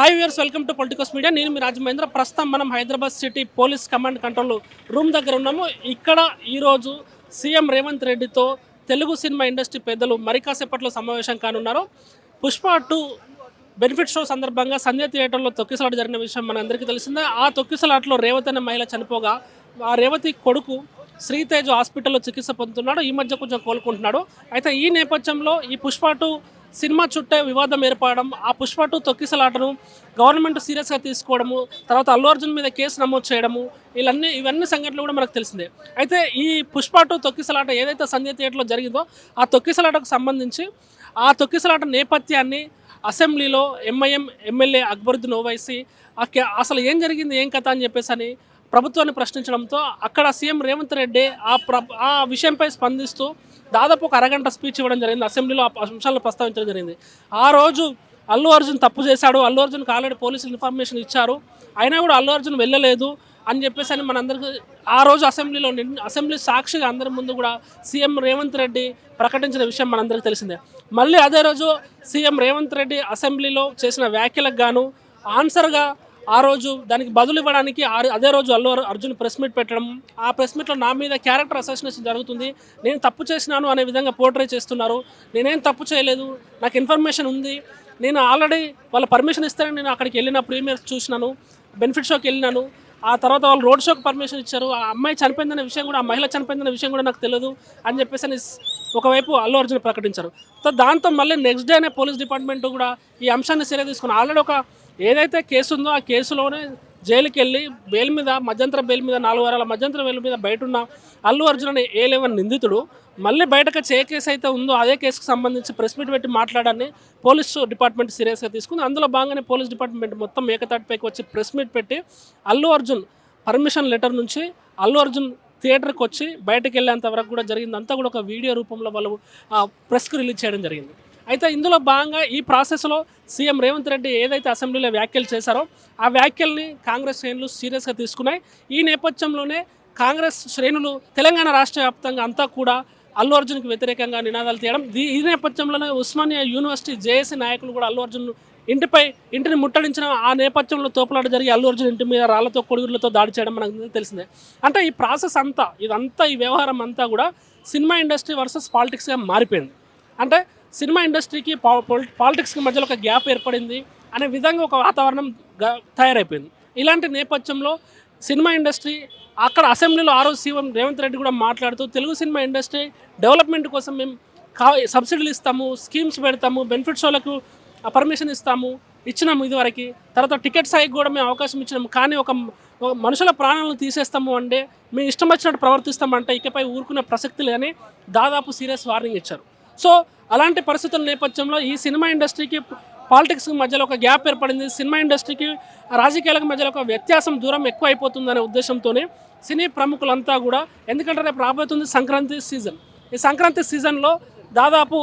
Hi viewers welcome to Politicos media నేను మీ రాజమహేంద్ర ప్రస్తుతం మనం Hyderabad city police command control room దగ్గర ఉన్నాము. ఇక్కడ ఈరోజు సీఎం రేవంత్ రెడ్డితో తెలుగు సినిమా ఇండస్ట్రీ పెద్దలు మరి కాసేపట్లో సమావేశం కానున్నారు. పుష్ప టూ బెనిఫిట్ షో సందర్భంగా సంధ్య థియేటర్లో తొక్కిసలాట జరిగిన విషయం మనందరికీ తెలిసిందే. ఆ తొక్కిసలాటలో రేవతి అనే మహిళ చనిపోగా ఆ రేవతి కొడుకు శ్రీతేజ్ హాస్పిటల్లో చికిత్స పొందుతున్నాడు. ఈ మధ్య కొంచెం కోలుకుంటున్నాడు. అయితే ఈ నేపథ్యంలో ఈ పుష్ప టూ సినిమా చుట్టే వివాదం ఏర్పడడం ఆ పుష్ప టూ తొక్కిసలాటను గవర్నమెంట్ సీరియస్గా తీసుకోవడము తర్వాత అల్లు అర్జున్ మీద కేసు నమోదు చేయడము ఇవన్నీ ఇవన్నీ సంఘటనలు కూడా మనకు తెలిసిందే. అయితే ఈ పుష్ప టూ తొక్కిసలాట ఏదైతే సంధ్య థియేటర్లో జరిగిందో ఆ తొక్కిసలాటకు సంబంధించి ఆ తొక్కిసలాట నేపథ్యాన్ని అసెంబ్లీలో ఎంఐఎం ఎమ్మెల్యే అక్బరుద్దీన్ ఓవైసీ ఆ కే- అసలు ఏం జరిగింది ఏం కథ అని చెప్పేసి అని ప్రభుత్వాన్ని ప్రశ్నించడంతో అక్కడ సీఎం రేవంత్ రెడ్డి ఆ ప్ర ఆ విషయంపై స్పందిస్తూ దాదాపు ఒక అరగంట స్పీచ్ ఇవ్వడం జరిగింది. అసెంబ్లీలో ఆ అంశాలను ప్రస్తావించడం జరిగింది. ఆ రోజు అల్లు అర్జున్ తప్పు చేశాడు. అల్లు అర్జున్కి ఆల్రెడీ పోలీసులు ఇన్ఫర్మేషన్ ఇచ్చారు. అయినా కూడా అల్లు అర్జున్ వెళ్ళలేదు అని చెప్పేసి అని మనందరికీ ఆ రోజు అసెంబ్లీలో అసెంబ్లీ సాక్షిగా అందరి ముందు కూడా సీఎం రేవంత్ రెడ్డి ప్రకటించిన విషయం మనందరికీ తెలిసిందే. మళ్ళీ అదే రోజు సీఎం రేవంత్ రెడ్డి అసెంబ్లీలో చేసిన వ్యాఖ్యలకు గాను ఆన్సర్గా ఆ రోజు దానికి బదులు ఇవ్వడానికి అదే రోజు అల్లు అర్- అర్జున్ ప్రెస్ మీట్ పెట్టడం ఆ ప్రెస్ మీట్లో నా మీద క్యారెక్టర్ అసోసినేషన్ జరుగుతుంది. నేను తప్పు చేసినాను అనే విధంగా పోర్ట్రే చేస్తున్నారు. నేనేం తప్పు చేయలేదు. నాకు ఇన్ఫర్మేషన్ ఉంది. నేను ఆల్రెడీ వాళ్ళ పర్మిషన్ ఇస్తారని నేను అక్కడికి వెళ్ళిన ప్రీమియర్స్ చూసినాను. బెనిఫిట్ షోకి వెళ్ళినాను. ఆ తర్వాత వాళ్ళు రోడ్ షోకి పర్మిషన్ ఇచ్చారు. ఆ అమ్మాయి చనిపోయిందనే విషయం కూడా ఆ మహిళ చనిపోయిందనే విషయం కూడా నాకు తెలియదు అని చెప్పేసి అని ఒకవైపు అల్లు అర్జున్ ప్రకటించారు. సో దాంతో మళ్ళీ నెక్స్ట్ డేనే పోలీస్ డిపార్ట్మెంట్ కూడా ఈ అంశాన్ని సీరియస్ తీసుకుని ఆల్రెడీ ఒక ఏదైతే కేసు ఉందో ఆ కేసులోనే జైలుకి వెళ్ళి బెయిల్ మీద మధ్యంతర బెయిల్ మీద నాలుగు వారాల మధ్యంతర బెయిల్ మీద బయట ఉన్న అల్లు అర్జున్ అనే ఏ లెవెన్ నిందితుడు. మళ్ళీ బయటకు ఏ కేసు అయితే ఉందో అదే కేసుకు సంబంధించి ప్రెస్ మీట్ పెట్టి మాట్లాడాలని పోలీసు డిపార్ట్మెంట్ సీరియస్గా తీసుకుంది. అందులో భాగంగానే పోలీస్ డిపార్ట్మెంట్ మొత్తం ఏకతాటిపైకి వచ్చి ప్రెస్ మీట్ పెట్టి అల్లు అర్జున్ పర్మిషన్ లెటర్ నుంచి అల్లు అర్జున్ థియేటర్కి వచ్చి బయటకు వెళ్ళేంత వరకు కూడా జరిగింది అంతా కూడా ఒక వీడియో రూపంలో వాళ్ళు ప్రెస్కి రిలీజ్ చేయడం జరిగింది. అయితే ఇందులో భాగంగా ఈ ప్రాసెస్లో సీఎం రేవంత్ రెడ్డి ఏదైతే అసెంబ్లీలో వ్యాఖ్యలు చేశారో ఆ వ్యాఖ్యల్ని కాంగ్రెస్ శ్రేణులు సీరియస్గా తీసుకున్నాయి. ఈ నేపథ్యంలోనే కాంగ్రెస్ శ్రేణులు తెలంగాణ రాష్ట్ర వ్యాప్తంగా అంతా కూడా అల్లు అర్జున్కి వ్యతిరేకంగా నినాదాలు తీయడం. దీ ఈ నేపథ్యంలోనే ఉస్మానియా యూనివర్సిటీ జేఏసీ నాయకులు కూడా అల్లు అర్జున్ ఇంటిపై ఇంటిని ముట్టడించిన ఆ నేపథ్యంలో తోపులాట జరిగి అల్లు అర్జున్ ఇంటి మీద రాళ్ళతో కొడుగులతో దాడి చేయడం మనకు తెలిసిందే. అంటే ఈ ప్రాసెస్ అంతా ఇదంతా ఈ వ్యవహారం అంతా కూడా సినిమా ఇండస్ట్రీ వర్సెస్ పాలిటిక్స్గా మారిపోయింది. అంటే సినిమా ఇండస్ట్రీకి పాలిటిక్స్కి మధ్యలో ఒక గ్యాప్ ఏర్పడింది అనే విధంగా ఒక వాతావరణం తయారైపోయింది. ఇలాంటి నేపథ్యంలో సినిమా ఇండస్ట్రీ అక్కడ అసెంబ్లీలో ఆ రోజు సీఎం రేవంత్ రెడ్డి కూడా మాట్లాడుతూ తెలుగు సినిమా ఇండస్ట్రీ డెవలప్మెంట్ కోసం మేము కా సబ్సిడీలు ఇస్తాము స్కీమ్స్ పెడతాము బెనిఫిట్ షోలకు పర్మిషన్ ఇస్తాము ఇచ్చినాము ఇదివరకు. తర్వాత టికెట్ సాయికి కూడా మేము అవకాశం ఇచ్చినాము. కానీ ఒక ఒక మనుషుల ప్రాణాలను తీసేస్తాము అంటే మేము ఇష్టం వచ్చినట్టు ప్రవర్తిస్తామంటే ఇకపై ఊరుకునే ప్రసక్తి లేని దాదాపు సీరియస్ వార్నింగ్ ఇచ్చారు. సో అలాంటి పరిస్థితుల నేపథ్యంలో ఈ సినిమా ఇండస్ట్రీకి పాలిటిక్స్ మధ్యలో ఒక గ్యాప్ ఏర్పడింది. సినిమా ఇండస్ట్రీకి రాజకీయాలకు మధ్యలో ఒక వ్యత్యాసం దూరం ఎక్కువ అయిపోతుందనే ఉద్దేశంతోనే సినీ ప్రముఖులంతా కూడా ఎందుకంటే రేపు రాబోతుంది సంక్రాంతి సీజన్. ఈ సంక్రాంతి సీజన్లో దాదాపు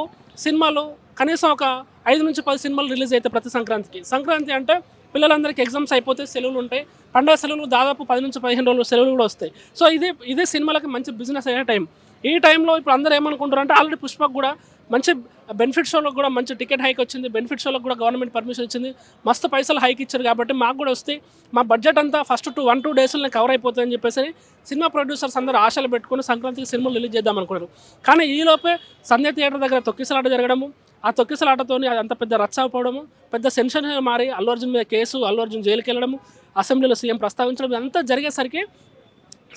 సినిమాలు కనీసం ఒక ఐదు నుంచి పది సినిమాలు రిలీజ్ అవుతాయి ప్రతి సంక్రాంతికి. సంక్రాంతి అంటే పిల్లలందరికీ ఎగ్జామ్స్ అయిపోతే సెలవులు ఉంటాయి. పండుగ సెలవులు దాదాపు పది నుంచి పదిహేను రోజులు సెలవులు కూడా వస్తాయి. సో ఇది ఇదే సినిమాలకి మంచి బిజినెస్ అయ్యే టైం. ఈ టైంలో ఇప్పుడు అందరూ ఏమనుకుంటారు అంటే ఆల్రెడీ పుష్పకు కూడా మంచి బెనిఫిట్ షోలకు కూడా మంచి టికెట్ హైక్ వచ్చింది బెనిఫిట్ షోలకు కూడా గవర్నమెంట్ పర్మిషన్ ఇచ్చింది. మస్తు పైసలు హైక్ ఇచ్చారు కాబట్టి మాకు కూడా వస్తే మా బడ్జెట్ అంతా ఫస్ట్ టూ వన్ టూ డేస్లో కవర్ అయిపోతుందని చెప్పేసి సినిమా ప్రొడ్యూసర్స్ అందరూ ఆశలు పెట్టుకుని సంక్రాంతికి సినిమాలు రిలీజ్ చేద్దాం అనుకున్నారు. కానీ ఈలోపే సంధ్య థియేటర్ దగ్గర తొక్కిసలాట జరగడము ఆ తొక్కిసలాటతోని అది అంత పెద్ద రచ్చ అయిపోవడము పెద్ద సెన్షన్ మారి అల్లు అర్జున్ మీద కేసు అల్లు అర్జున్ జైలుకి వెళ్ళడము అసెంబ్లీలో సీఎం ప్రస్తావించడం ఇదంతా జరిగేసరికి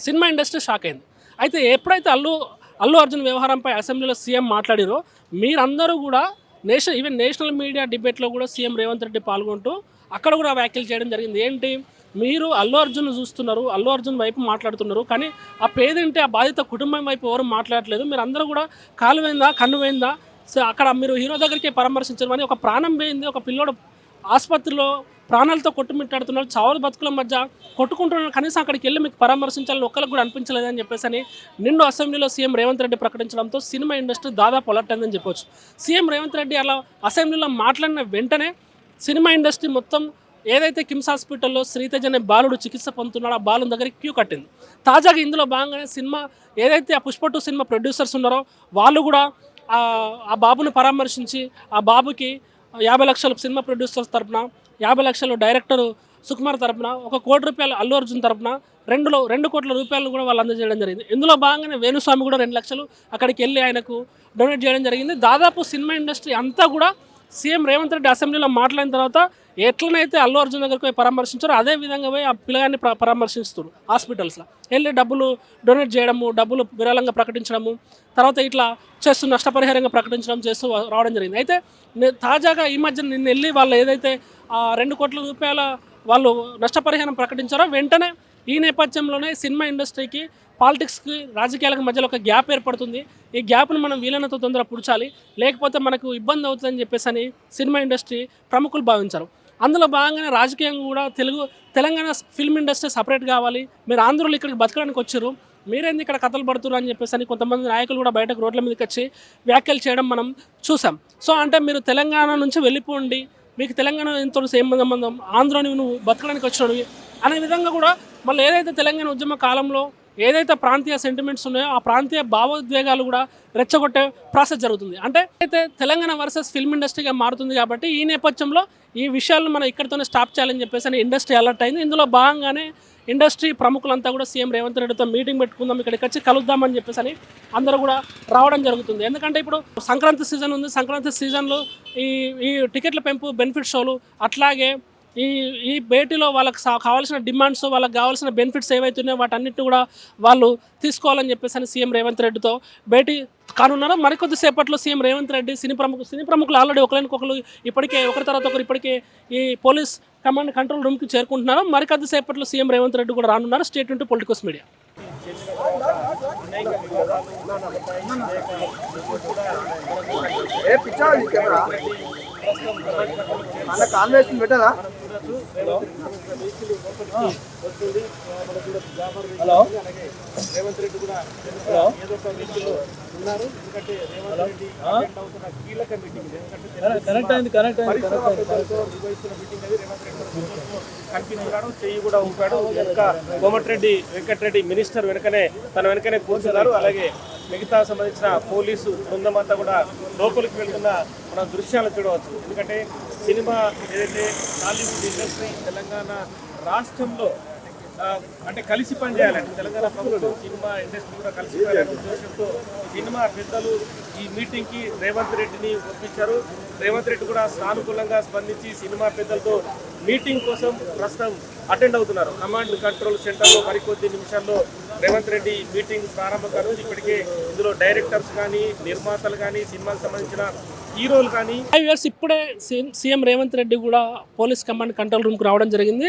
సినిమా ఇండస్ట్రీ షాక్ అయింది. అయితే ఎప్పుడైతే అల్లు అల్లు అర్జున్ వ్యవహారంపై అసెంబ్లీలో సీఎం మాట్లాడిరో మీరందరూ కూడా నేషనల్ ఈవెన్ నేషనల్ మీడియా డిబేట్లో కూడా సీఎం రేవంత్ రెడ్డి పాల్గొంటూ అక్కడ కూడా వ్యాఖ్యలు చేయడం జరిగింది. ఏంటి? మీరు అల్లు అర్జున్ చూస్తున్నారు అల్లు అర్జున్ వైపు మాట్లాడుతున్నారు కానీ ఆ పేదంటే ఆ బాధిత కుటుంబం వైపు ఎవరు మాట్లాడట్లేదు. మీరు అందరూ కూడా కాలు పోయిందా కన్ను పోయిందా సో అక్కడ మీరు హీరో దగ్గరికి పరామర్శించారు అని ఒక ప్రాణం పోయింది ఒక పిల్లోడు ఆసుపత్రిలో ప్రాణాలతో కొట్టుమిట్టాడుతున్నారు చావుల బతుకుల మధ్య కొట్టుకుంటున్నారు కనీసం అక్కడికి వెళ్ళి మీకు పరామర్శించాలని ఒక్కరికి కూడా అనిపించలేదని చెప్పేసి అని నిండు అసెంబ్లీలో సీఎం రేవంత్ రెడ్డి ప్రకటించడంతో సినిమా ఇండస్ట్రీ దాదాపు అలర్ట్ చెప్పొచ్చు. సీఎం రేవంత్ రెడ్డి అలా అసెంబ్లీలో మాట్లాడిన వెంటనే సినిమా ఇండస్ట్రీ మొత్తం ఏదైతే కిమ్స్ హాస్పిటల్లో శ్రీతేజ్ అనే బాలుడు చికిత్స పొందుతున్నాడో ఆ బాలు దగ్గరికి క్యూ కట్టింది. తాజాగా ఇందులో భాగంగానే సినిమా ఏదైతే ఆ పుష్ప టూ సినిమా ప్రొడ్యూసర్స్ ఉన్నారో వాళ్ళు కూడా ఆ- ఆ బాబుని పరామర్శించి ఆ బాబుకి యాభై లక్షల సినిమా ప్రొడ్యూసర్స్ తరపున యాభై లక్షలు డైరెక్టర్ సుకుమార్ తరపున ఒక కోటి రూపాయలు అల్లు అర్జున్ తరపున రెండులో రెండు కోట్ల రూపాయలు కూడా వాళ్ళు అందజేయడం జరిగింది. ఇందులో భాగంగానే వేణుస్వామి కూడా రెండు లక్షలు అక్కడికి వెళ్ళి ఆయనకు డొనేట్ చేయడం జరిగింది. దాదాపు సినిమా ఇండస్ట్రీ అంతా కూడా సీఎం రేవంత్ రెడ్డి అసెంబ్లీలో మాట్లాడిన తర్వాత ఎట్లనైతే అల్లు అర్జున్ దగ్గరికి పోయి పరామర్శించారో అదే విధంగా పోయి ఆ పిల్లగాన్ని పరామర్శిస్తున్నారు పరామర్శిస్తారు హాస్పిటల్స్లో. వెళ్ళి డబ్బులు డొనేట్ చేయడము డబ్బులు విరాళంగా ప్రకటించడము తర్వాత ఇట్లా చేస్తూ నష్టపరిహారంగా ప్రకటించడం చేస్తూ రావడం జరిగింది. అయితే తాజాగా ఈ మధ్య నిన్న వెళ్ళి వాళ్ళు ఏదైతే ఆ రెండు కోట్ల రూపాయల వాళ్ళు నష్టపరిహారం ప్రకటించారో వెంటనే ఈ నేపథ్యంలోనే సినిమా ఇండస్ట్రీకి పాలిటిక్స్కి రాజకీయాలకు మధ్యలో ఒక గ్యాప్ ఏర్పడుతుంది. ఈ గ్యాప్ను మనం వీలైనంత తొందరగా పుడచాలి. లేకపోతే మనకు ఇబ్బంది అవుతుందని చెప్పేసి అని సినిమా ఇండస్ట్రీ ప్రముఖులు భావించారు. అందులో భాగంగానే రాజకీయంగా కూడా Telugu Telangana film industry separate కావాలి. మీరు ఆంధ్రులు ఇక్కడికి బతకడానికి వచ్చారు. మీరేంది ఇక్కడ కథలు పడుతున్నారు అని చెప్పేసి అని కొంతమంది నాయకులు కూడా బయటకు రోడ్ల మీదకి వచ్చి వ్యాఖ్యలు చేయడం మనం చూసాం సో అంటే మీరు తెలంగాణ నుంచి వెళ్ళిపోండి. మీకు తెలంగాణ ఎంతో సేమ్ సంబంధం? ఆంధ్రని నువ్వు బతకడానికి వచ్చినవి అనే విధంగా కూడా మళ్ళీ ఏదైతే తెలంగాణ ఉద్యమ కాలంలో ఏదైతే ప్రాంతీయ సెంటిమెంట్స్ ఉన్నాయో ఆ ప్రాంతీయ భావోద్వేగాలు కూడా రెచ్చగొట్టే ప్రాసెస్ జరుగుతుంది. అంటే అయితే తెలంగాణ వర్సెస్ ఫిల్మ్ ఇండస్ట్రీగా మారుతుంది కాబట్టి ఈ నేపథ్యంలో ఈ విషయాలను మనం ఇక్కడితోనే స్టాప్ చేయాలని చెప్పేసి అని ఇండస్ట్రీ అలర్ట్ అయింది. ఇందులో భాగంగానే ఇండస్ట్రీ ప్రముఖులంతా కూడా సీఎం రేవంత్ రెడ్డితో మీటింగ్ పెట్టుకుందాం ఇక్కడికి వచ్చి కలుద్దామని చెప్పేసి అని అందరూ కూడా రావడం జరుగుతుంది. ఎందుకంటే ఇప్పుడు సంక్రాంతి సీజన్ ఉంది. సంక్రాంతి సీజన్లో ఈ ఈ టికెట్ల పెంపు బెనిఫిట్ షోలు అట్లాగే ఈ ఈ భేటీలో వాళ్ళకి కావాల్సిన డిమాండ్స్ వాళ్ళకి కావాల్సిన బెనిఫిట్స్ ఏవైతున్నాయో వాటన్నిటిని కూడా వాళ్ళు తీసుకోవాలని చెప్పేసి అని సీఎం రేవంత్ రెడ్డితో భేటీ కానున్నారు మరికొద్ది సేపట్లో సీఎం రేవంత్ రెడ్డి సినీ ప్రముఖ సినీ ప్రముఖులు ఆల్రెడీ ఒకరికొకరు ఇప్పటికే ఒకరి తర్వాత ఒకరు ఇప్పటికే ఈ పోలీస్ కమాండ్ కంట్రోల్ రూమ్కి చేరుకుంటున్నారు మరికొద్ది సేపట్లో సీఎం రేవంత్ రెడ్డి కూడా రానున్నారు స్టేట్ టు పొలిటికల్స్ మీడియా. ఏ పిచ్చా ఈ కెమెరా? అన్న కాన్వర్సేషన్ పెట్టదా హలో. రేవంత్ రెడ్డి కూడా హలో. ఏదో ఒక ఉన్నారు ఎందుకంటే రేవంత్ రెడ్డి అవుతున్న కీలక మీటింగ్ ఎందుకంటే కనెక్ట్ అయింది కనెక్ట్ అయింది. పరిశ్రమ పెద్దలతో నిర్వహిస్తున్న మీటింగ్ అది రేవంత్ రెడ్డి కూడా చెయ్యి కూడా ఊపాడు వెనక కోమటిరెడ్డి వెంకటరెడ్డి మినిస్టర్ వెనకనే తన వెనకనే కూర్చున్నారు. అలాగే మిగతా సంబంధించిన పోలీసు బృందం అంతా కూడా లోపలికి వెళ్తున్న మన దృశ్యాలు చూడవచ్చు. ఎందుకంటే సినిమా ఏదైతే టాలీవుడ్ ఇండస్ట్రీ తెలంగాణ రాష్ట్రంలో అంటే కలిసి పనిచేయాలంటే తెలంగాణ ప్రభుత్వం సినిమా ఇండస్ట్రీ కూడా కలిసి పనిచేయాలనే ఉద్దేశంతో సినిమా పెద్దలు ఈ మీటింగ్కి రేవంత్ రెడ్డిని ఒప్పించారు. రేవంత్ రెడ్డి కూడా సానుకూలంగా స్పందించి సినిమా పెద్దలతో మీటింగ్ కోసం ప్రస్తుతం అటెండ్ అవుతున్నారు. కమాండ్ కంట్రోల్ సెంటర్లో మరికొద్ది నిమిషాల్లో రేవంత్ రెడ్డి మీటింగ్ ప్రారంభం కాదు ఇప్పటికే ఇందులో డైరెక్టర్స్ కానీ నిర్మాతలు కానీ సినిమాకు సంబంధించిన హీరోలు కానీ ఫైవ్ ఇయర్స్ ఇప్పుడే సీఎం సీఎం రేవంత్ రెడ్డి కూడా పోలీస్ కమాండ్ కంట్రోల్ రూమ్కి రావడం జరిగింది.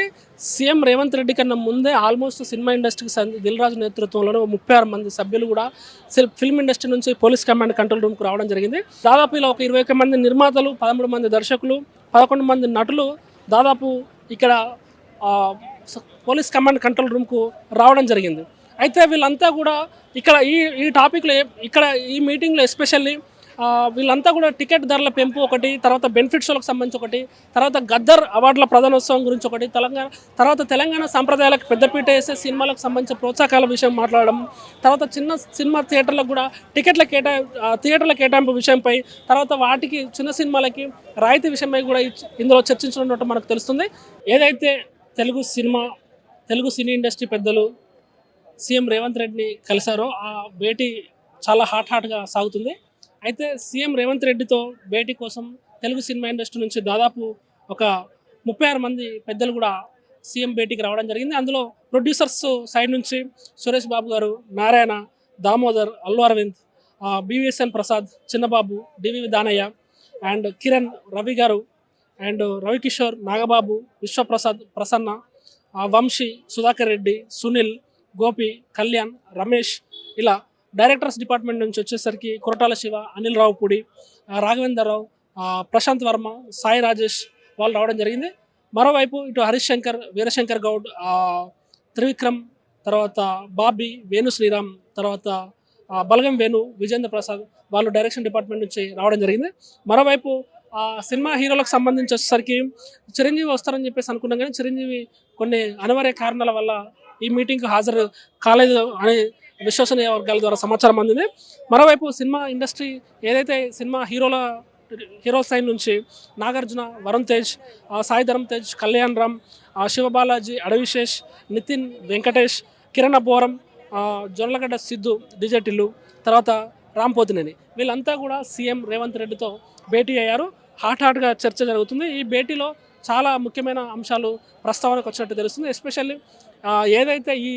సీఎం రేవంత్ రెడ్డి కన్నా ముందే ఆల్మోస్ట్ సినిమా ఇండస్ట్రీకి సంది దిల్ రాజు నేతృత్వంలోనే ముప్పై ఆరు మంది సభ్యులు కూడా ఫిల్మ్ ఇండస్ట్రీ నుంచి పోలీస్ కమాండ్ కంట్రోల్ రూమ్కి రావడం జరిగింది. దాదాపు ఇలా ఒక ఇరవై ఒక్క మంది నిర్మాతలు పదమూడు మంది దర్శకులు పదకొండు మంది నటులు దాదాపు ఇక్కడ పోలీస్ కమాండ్ కంట్రోల్ రూమ్కు రావడం జరిగింది. అయితే వీళ్ళంతా కూడా ఇక్కడ ఈ ఈ టాపిక్లో ఇక్కడ ఈ మీటింగ్లో ఎస్పెషల్లీ వీళ్ళంతా కూడా టికెట్ ధరల పెంపు ఒకటి తర్వాత బెనిఫిట్ షోలకు సంబంధించి ఒకటి తర్వాత గద్దర్ అవార్డుల ప్రధానోత్సవం గురించి ఒకటి తెలంగాణ తర్వాత తెలంగాణ సాంప్రదాయాలకు పెద్దపీట వేసే సినిమాలకు సంబంధించిన ప్రోత్సాహకాల విషయం మాట్లాడడం తర్వాత చిన్న సినిమా థియేటర్లకు కూడా టికెట్ల కేటా ఆ, థియేటర్ల కేటాయింపు విషయంపై తర్వాత వాటికి చిన్న సినిమాలకి రాయితీ విషయమై కూడా ఇందులో చర్చించడం మనకు తెలుస్తుంది. ఏదైతే Telugu cinema Telugu cine industry పెద్దలు సీఎం రేవంత్ రెడ్డిని కలిశారో ఆ భేటీ చాలా హాట్ హాట్గా సాగుతుంది. అయితే సీఎం రేవంత్ రెడ్డితో భేటీ కోసం తెలుగు సినిమా ఇండస్ట్రీ నుంచి దాదాపు ఒక ముప్పై ఆరు మంది పెద్దలు కూడా సీఎం భేటీకి రావడం జరిగింది. అందులో ప్రొడ్యూసర్స్ సైడ్ నుంచి Suresh Babu garu Narayana Damodar Allu Aravind BVSN Prasad Chinnababu DV Danayya and Kiran Ravi garu and Ravikishore Nagababu Vishwaprasad Prasanna Vamsi Sudhakar Reddy Sunil Gopi Kalyan Ramesh ఇలా directors department నుంచి వచ్చేసరికి కొరటాల శివ అనిల్ రావుపూడి రాఘవేంద్రరావు ప్రశాంత్ వర్మ సాయి రాజేష్ వాళ్ళు రావడం జరిగింది. మరోవైపు ఇటు హరీష్ శంకర్ వీరశంకర్ గౌడ్ త్రివిక్రమ్ తర్వాత బాబీ వేణు శ్రీరామ్ తర్వాత బలగం వేణు విజేంద్ర ప్రసాద్ వాళ్ళు డైరెక్షన్ డిపార్ట్మెంట్ నుంచి రావడం జరిగింది. మరోవైపు ఆ సినిమా హీరోలకు సంబంధించి వచ్చేసరికి చిరంజీవి వస్తారని చెప్పేసి అనుకున్నాం కానీ చిరంజీవి కొన్ని అనివార్య కారణాల వల్ల ఈ మీటింగ్కి హాజరు కాలేదు అనే విశ్వసనీయ వర్గాల ద్వారా సమాచారం అందింది. మరోవైపు సినిమా ఇండస్ట్రీ ఏదైతే సినిమా హీరోల హీరో సైన్ నుంచి నాగార్జున వరుణ్ తేజ్ సాయి ధరమ్ తేజ్ కళ్యాణ్ రామ్ శివబాలాజీ అడవిశేష్ నితిన్ వెంకటేష్ కిరణ్ అబ్బోరం జొన్నలగడ్డ సిద్ధు డిజెటిల్లు తర్వాత రామ్ పోతినేని. వీళ్ళంతా కూడా సీఎం రేవంత్ రెడ్డితో భేటీ అయ్యారు. హాట్ హాట్గా చర్చ జరుగుతుంది. ఈ భేటీలో చాలా ముఖ్యమైన అంశాలు ప్రస్తావనకు వచ్చినట్టు తెలుస్తుంది. ఎస్పెషల్లీ ఏదైతే ఈ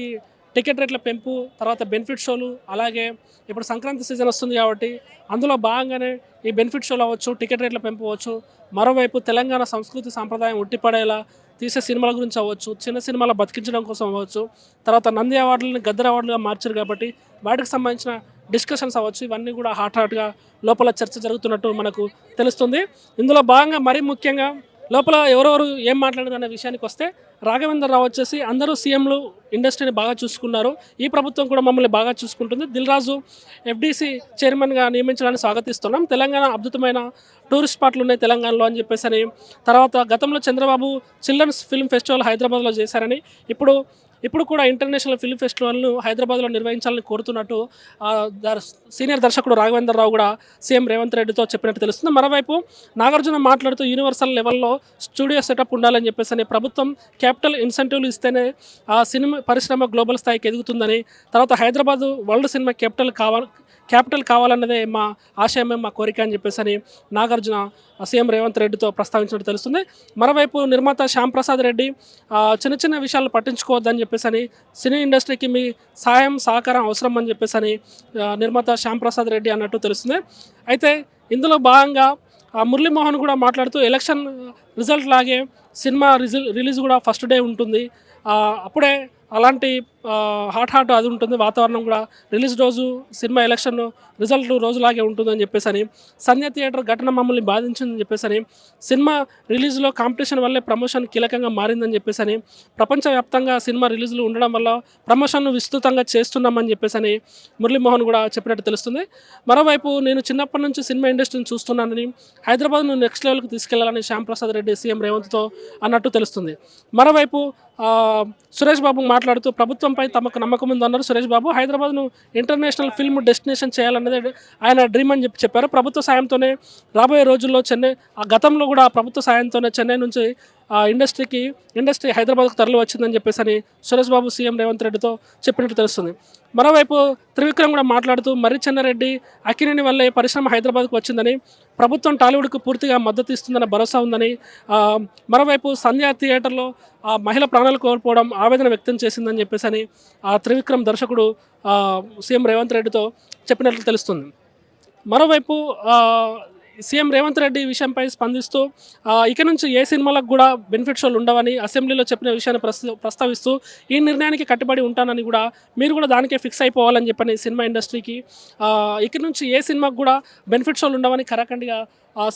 టికెట్ రేట్ల పెంపు తర్వాత బెనిఫిట్ షోలు అలాగే ఇప్పుడు సంక్రాంతి సీజన్ వస్తుంది కాబట్టి అందులో భాగంగానే ఈ బెనిఫిట్ షోలు అవ్వచ్చు టికెట్ రేట్ల పెంపు అవ్వచ్చు మరోవైపు తెలంగాణ సంస్కృతి సాంప్రదాయం ఉట్టిపడేలా తీసే సినిమాల గురించి అవ్వచ్చు చిన్న సినిమాల బతికించడం కోసం అవ్వచ్చు తర్వాత నంది అవార్డులని గద్దర్ అవార్డులుగా మార్చారు కాబట్టి వాటికి సంబంధించిన డిస్కషన్స్ అవ్వచ్చు ఇవన్నీ కూడా హాట్ హాట్గా లోపల చర్చ జరుగుతున్నట్టు మనకు తెలుస్తుంది. ఇందులో భాగంగా మరీ ముఖ్యంగా లోపల ఎవరెవరు ఏం మాట్లాడారు అనే విషయానికి వస్తే రాఘవేంద్ర రావు వచ్చేసి అందరూ సీఎంలు ఇండస్ట్రీని బాగా చూసుకున్నారు. ఈ ప్రభుత్వం కూడా మమ్మల్ని బాగా చూసుకుంటుంది. దిల్ రాజు ఎఫ్డీసీ చైర్మన్గా నియమించడానికి స్వాగతిస్తున్నాం. తెలంగాణ అద్భుతమైన టూరిస్ట్ స్పాట్లు ఉన్నాయి తెలంగాణలో అని చెప్పేసి అని. తర్వాత గతంలో చంద్రబాబు చిల్డ్రన్స్ ఫిల్మ్ ఫెస్టివల్ హైదరాబాద్లో చేశారని. ఇప్పుడు ఇప్పుడు కూడా ఇంటర్నేషనల్ ఫిల్మ్ ఫెస్టివల్ను హైదరాబాద్లో నిర్వహించాలని కోరుతున్నట్టు సీనియర్ దర్శకుడు రాఘవేంద్ర రావు కూడా సీఎం రేవంత్ రెడ్డితో చెప్పినట్టు తెలుస్తుంది. మరోవైపు నాగార్జున మాట్లాడుతూ యూనివర్సల్ లెవెల్లో స్టూడియో సెటప్ ఉండాలని చెప్పేసి ప్రభుత్వం క్యాపిటల్ ఇన్సెంటివ్లు ఇస్తేనే ఆ సినిమా పరిశ్రమ గ్లోబల్ స్థాయికి ఎదుగుతుందని తర్వాత హైదరాబాద్ వరల్డ్ సినిమా క్యాపిటల్ కావాలి క్యాపిటల్ కావాలన్నదే మా ఆశయమే మా కోరిక అని చెప్పేసి అని నాగార్జున సీఎం రేవంత్ రెడ్డితో ప్రస్తావించినట్టు తెలుస్తుంది. మరోవైపు నిర్మాత శ్యామ్ ప్రసాద్ రెడ్డి చిన్న చిన్న విషయాలు పట్టించుకోవద్దని చెప్పేసి అని సినీ ఇండస్ట్రీకి మీ సాయం సహకారం అవసరం అని చెప్పేసి అని నిర్మాత శ్యామ్ ప్రసాద్ రెడ్డి అన్నట్టు తెలుస్తుంది. అయితే ఇందులో భాగంగా మురళీమోహన్ కూడా మాట్లాడుతూ ఎలక్షన్ రిజల్ట్ లాగే సినిమా రిలీజ్ కూడా ఫస్ట్ డే ఉంటుంది. అప్పుడే అలాంటి హాట్ హాట్ అది ఉంటుంది. వాతావరణం కూడా రిలీజ్ రోజు సినిమా ఎలక్షన్ రిజల్ట్ రోజులాగే ఉంటుందని చెప్పేసి అని సంధ్య థియేటర్ ఘటన మమ్మల్ని బాధించిందని చెప్పేసి అని సినిమా రిలీజ్లో కాంపిటీషన్ వల్లే ప్రమోషన్ కీలకంగా మారిందని చెప్పేసి అని ప్రపంచవ్యాప్తంగా సినిమా రిలీజ్లు ఉండడం వల్ల ప్రమోషన్ను విస్తృతంగా చేస్తున్నామని చెప్పేసి అని మురళీమోహన్ కూడా చెప్పినట్టు తెలుస్తుంది. మరోవైపు నేను చిన్నప్పటి నుంచి సినిమా ఇండస్ట్రీని చూస్తున్నానని హైదరాబాద్ను నెక్స్ట్ లెవెల్కి తీసుకెళ్ళాలని శ్యాంప్రసాద్ రెడ్డి సీఎం రేవంత్తో అన్నట్టు తెలుస్తుంది. మరోవైపు సురేష్ బాబు మాట్లాడుతూ ప్రభుత్వంపై తమకు నమ్మకం ఉందన్నారు సురేష్ బాబు హైదరాబాద్ను ఇంటర్నేషనల్ ఫిల్మ్ డెస్టినేషన్ చేయాలన్నది ఆయన డ్రీమ్ అని చెప్పి చెప్పారు. ప్రభుత్వ సాయంతోనే రాబోయే రోజుల్లో చెన్నై ఆ గతంలో కూడా ప్రభుత్వ సాయంతోనే చెన్నై నుంచి ఆ ఇండస్ట్రీకి ఇండస్ట్రీ హైదరాబాద్కు తరలి వచ్చిందని చెప్పేసి అని సురేష్ బాబు సీఎం రేవంత్ రెడ్డితో చెప్పినట్టు తెలుస్తుంది. మరోవైపు త్రివిక్రమ్ కూడా మాట్లాడుతూ మర్రి చెన్నారెడ్డి అక్కినేని వల్లే పరిశ్రమ హైదరాబాద్కు వచ్చిందని ప్రభుత్వం టాలీవుడ్కు పూర్తిగా మద్దతు ఇస్తుందన్న భరోసా ఉందని మరోవైపు సంధ్యా థియేటర్లో ఆ మహిళ ప్రాణాలు కోల్పోవడం ఆవేదన వ్యక్తం చేసిందని చెప్పేసి అని ఆ త్రివిక్రమ్ దర్శకుడు సీఎం రేవంత్ రెడ్డితో చెప్పినట్లు తెలుస్తుంది. మరోవైపు సీఎం రేవంత్ రెడ్డి విషయంపై స్పందిస్తూ ఇక నుంచి ఏ సినిమాలకు కూడా బెనిఫిట్ షోలు ఉండవని అసెంబ్లీలో చెప్పిన విషయాన్ని ప్రస్తావిస్తూ ఈ నిర్ణయానికి కట్టుబడి ఉంటానని కూడా మీరు కూడా దానికే ఫిక్స్ అయిపోవాలని చెప్పని సినిమా ఇండస్ట్రీకి ఇక నుంచి ఏ సినిమాకు కూడా బెనిఫిట్ షోలు ఉండవని కరాఖండిగా